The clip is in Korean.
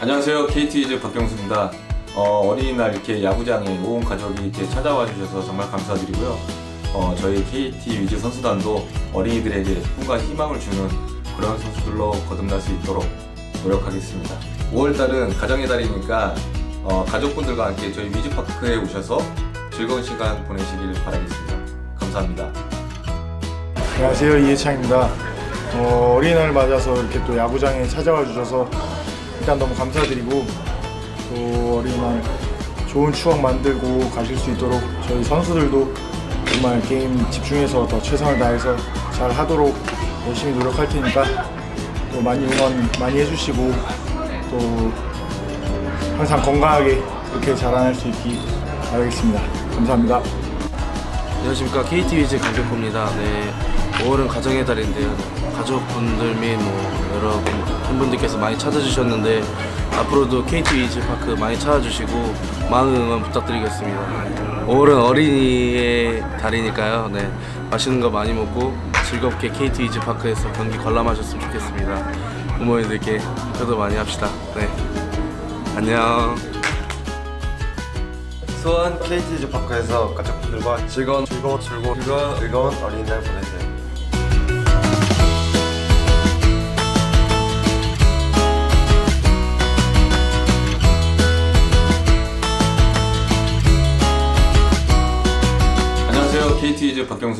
안녕하세요. KT즈 박경수입니다. 어, 어린이날 이렇게 야구장에 온 가족이 이렇게 찾아와 주셔서 정말 감사드리고요. 어, 저희 KT 위즈 선수단도 어린이들에게 꿈과 희망을 주는 그런 선수들로 거듭날 수 있도록 노력하겠습니다. 5월달은 가정의 달이니까 어, 가족분들과 함께 저희 위즈파크에 오셔서 즐거운 시간 보내시길 바라겠습니다. 감사합니다. 안녕하세요 이해창입니다. 어, 어린이날 맞아서 이렇게 또 야구장에 찾아와 주셔서 일단 너무 감사드리고 또 어린이날 좋은 추억 만들고 가실 수 있도록 저희 선수들도 정말 게임 집중해서 더 최선을 다해서 잘 하도록 열심히 노력할 테니까 또 많이 응원 많이 해주시고 또 항상 건강하게 그렇게 자라날 수 있기 바라겠습니다. 감사합니다. 안녕하십니까 KT 위즈 강백호입니다. 네, 5월은 가정의 달인데요. 가족분들 및 뭐 여러 팬분들께서 많이 찾아주셨는데 앞으로도 KT 위즈 파크 많이 찾아주시고 많은 응원 부탁드리겠습니다. 5월은 어린이의 달이니까요. 네, 맛있는 거 많이 먹고 즐겁게 KT 위즈 파크에서 경기 관람하셨으면 좋겠습니다. 부모님들께 효도 많이 합시다. 네, 안녕. 수원 KT즈 파크에서 가족분들과 즐거운 즐거운 즐거운 즐거운 어린이날 보내세요. KT 이즈 박경수